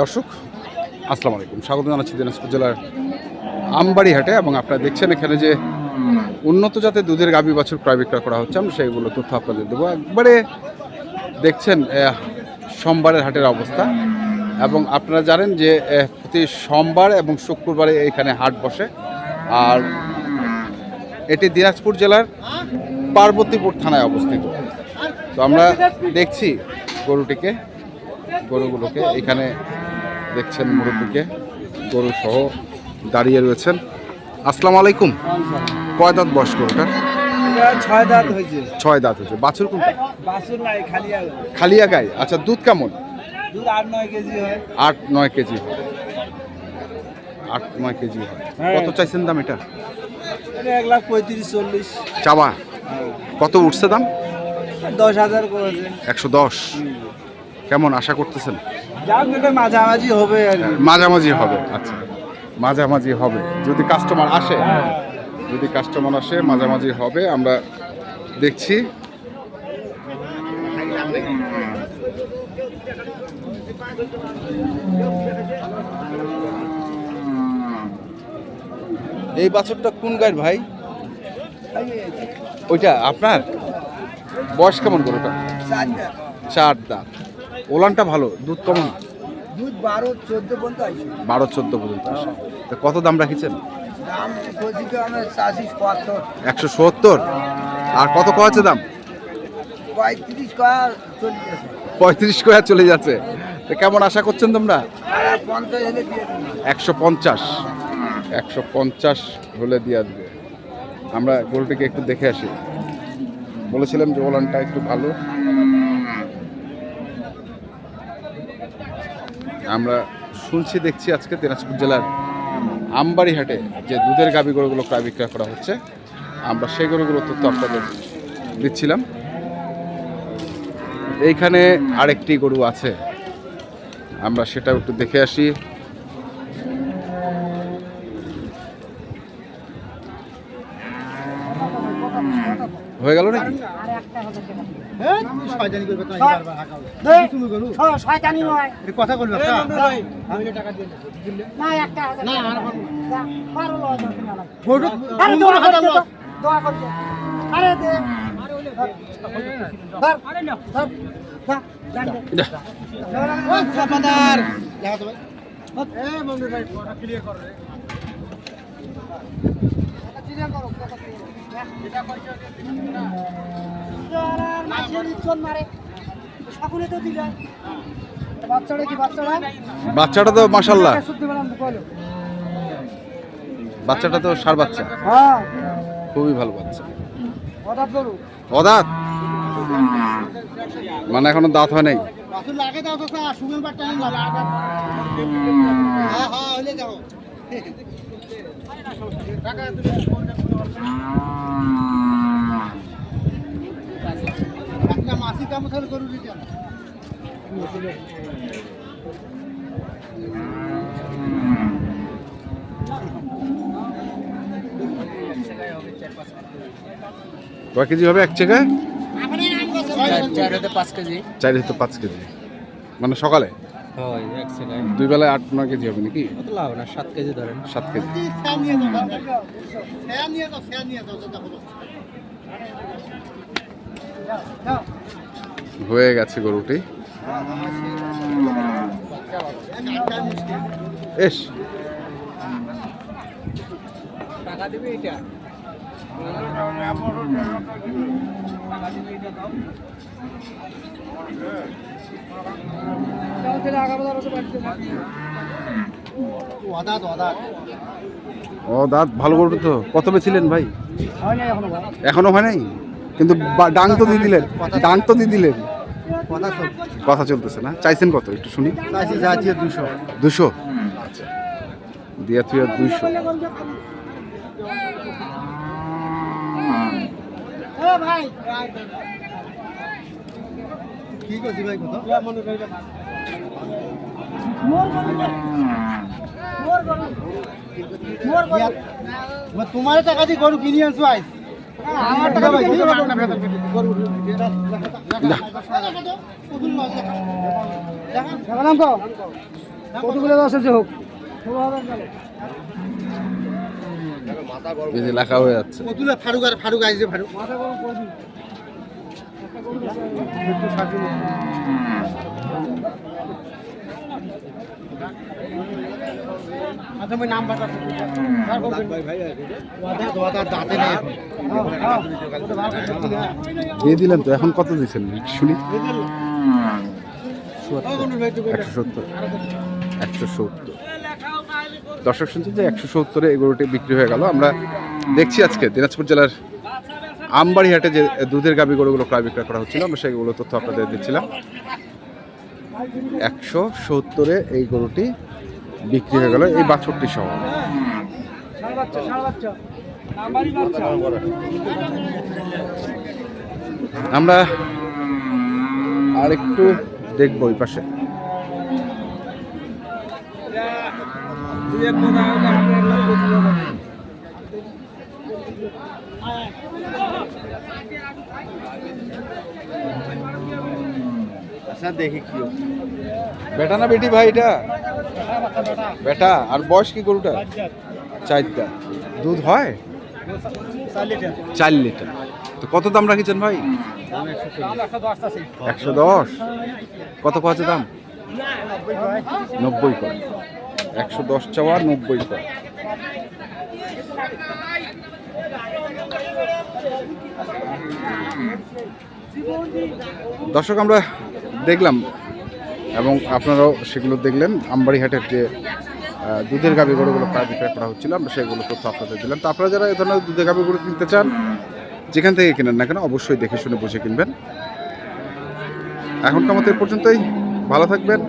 দর্শক, আসসালামু আলাইকুম। স্বাগত জানাচ্ছি দিনাজপুর জেলার আমবাড়ি হাটে এবং আপনারা দেখছেন এখানে যে উন্নত জাতের দুধের গাভী বাছুর ক্রয় বিক্রয় করা হচ্ছে। আমরা সেইগুলো তথ্য আপনাদের দেবো। একবারে দেখছেন সোমবারের হাটের অবস্থা এবং আপনারা জানেন যে প্রতি সোমবার এবং শুক্রবারে এখানে হাট বসে। আর এটি দিনাজপুর জেলার পার্বতীপুর থানায় অবস্থিত। তো আমরা দেখছি গরুটিকে, গরুগুলোকে এখানে দেখছেন মুরব্বীকে গরু সহ দাঁড়িয়ে রয়েছেন। আসসালামু আলাইকুম। কয় দাঁত বয়স গরুটার ছয় দাঁত হয়েছে। ছয় দাঁত হয়েছে। বাছুর কোনটা? নাই আলো। খালিয়া গাই। আচ্ছা দুধ কেমন? দুধ আট নয় কেজি হয়। আট নয় কেজি আট নয় কেজি হয়। হ্যাঁ। কত চাইছেন দাম এটা? এক লাখ পঁয়ত্রিশ চল্লিশ। চাওয়া। কত উঠছে দাম? দশ হাজার একশো দশ। কেমন আশা করতেছেন? মাঝামাঝি হবে মাঝামাঝি হবে আচ্ছা। মাঝামাঝি হবে। যদি কাস্টমার আসে যদি কাস্টমার আসে মাঝামাঝি হবে আমরা দেখছি। এই বাছরটা কোন গায়ের ভাই? ওইটা আপনার? বয়স কেমন করে ওটা। চার দাঁত। ওলানটা ভালো দুধ কেমন? দুধ বারো চোদ্দ পর্যন্ত আছে। বারো চোদ্দ পর্যন্ত আসে তা কত দাম রাখিছেন? দাম একশো সত্তর? আর কত কয়েছে দাম? পঁয়ত্রিশ কয়া আছে পঁয়ত্রিশ কয়া চলে যাচ্ছে। তো কেমন আশা করছেন তোমরা? একশো পঞ্চাশ। একশো পঞ্চাশ হলে দিয়ে আসবে আমরা গরুটিকে একটু দেখে আসি। বলেছিলাম যে ওলানটা একটু ভালো। আমরা শুনছি, দেখছি আজকে দিনাজপুর জেলার আমবাড়ি হাটে যে দুধের গাভী গরুগুলো ক্রয় বিক্রয় করা হচ্ছে, আমরা সেই গরুগুলো তথ্য আপনাদের দিচ্ছিলাম। এইখানে আরেকটি গরু আছে, আমরা সেটা একটু দেখে আসি। হয়ে গেল নাকি? শয়তানি নয়। কথা বলবে না একটা না বারো আরে দোয়া করে দে তো, দোয়া করে দে। আরে দে। ধর, বাচ্চাটা তো মাসাল্লাহ বাচ্চাটা তো সার বাচ্চা। হ্যাঁ। খুবই ভালো বাচ্চা। অদাঁত মানে এখনও দাঁত হয় নাই? ভালো। হ্যাঁ কাম খালি করু দিতে কয় কেজি হবে এক জায়গায়? চার হতে পাঁচ কেজি। চার হয়তো পাঁচ কেজি। মানে সকালে? হয় দুই বেলায় আট নয় কেজি হবে নাকি? লাভ না সাত কেজি ধরেন। সাত কেজি। নিয়ে হয়ে গেছে গরুটি। এস। ও দাঁত ভালো গরু তো। কত বেছিলেন ভাই? এখনও হয় নাই? কিন্তু ডাং তো দিয়ে দিলেন। ডাং তো দিয়ে দিলেন। কথা চলতেছে না। চাইছেন কত? একটু শুনি। দুশো। দুশো? আচ্ছা। দিয়া তুই দুইশো। তোমার টাকা দিয়ে গরু কিনে আনছো আইস। কতগুলো দশ আছে হোক এই লেখা হয়ে যাচ্ছে। কতুলে ফারুক আর ফারুক আইছে ফারুক। দিন আচ্ছা নাম বাতা দিয়ে দিলেন তো এখন কত দিচ্ছেন শুনি। একশো সত্তর। একশো সত্তর। দর্শক শুনছেন যে একশো সত্তরে এগুলোটি বিক্রি হয়ে গেল। আমরা দেখছি আজকে দিনাজপুর জেলার আমবাড়ি হাটে যে দুধের গাবি গরুগুলো ক্রয় বিক্রয় করা হচ্ছিল আমরা সেগুলো তথ্য আপনাদের দিচ্ছিলাম। একশো সত্তরে এই গরুটি বিক্রি হয়ে গেল, এই বাছরটি সহ। আমরা আরেকটু দেখব ওই পাশে। আচ্ছা দেখি কি বেটা না বেটি ভাই এটা? বেটা, আর বয়স কি গরুটা চারটা। দুধ হয়? চার লিটার। তো কত দাম রাখিছেন ভাই? একশো দশ। কত আছে দাম? নব্বই করে। একশো দশ চাওয়া, নব্বই করে। দর্শক, আমরা দেখলাম এবং আপনারাও সেগুলো দেখলেন। আমবাড়িহাটের যে দুধের গাভি গরুগুলো প্রায় বিক্রয় করা হচ্ছিল, আমরা সেগুলো তথ্য আপনাদের দিলাম। তো আপনারা যারা এই ধরনের দুধের গাভি গরু কিনতে চান, যেখান থেকে কেনেন না কেন, অবশ্যই দেখে শুনে বুঝে কিনবেন। এখনকার এই পর্যন্তই। ভালো থাকবেন,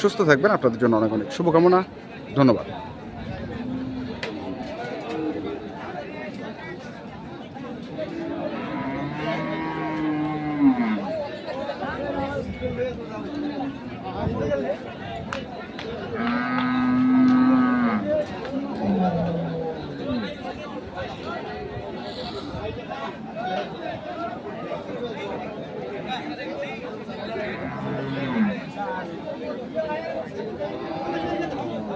সুস্থ থাকবেন। আপনাদের জন্য অনেক অনেক শুভকামনা। ধন্যবাদ।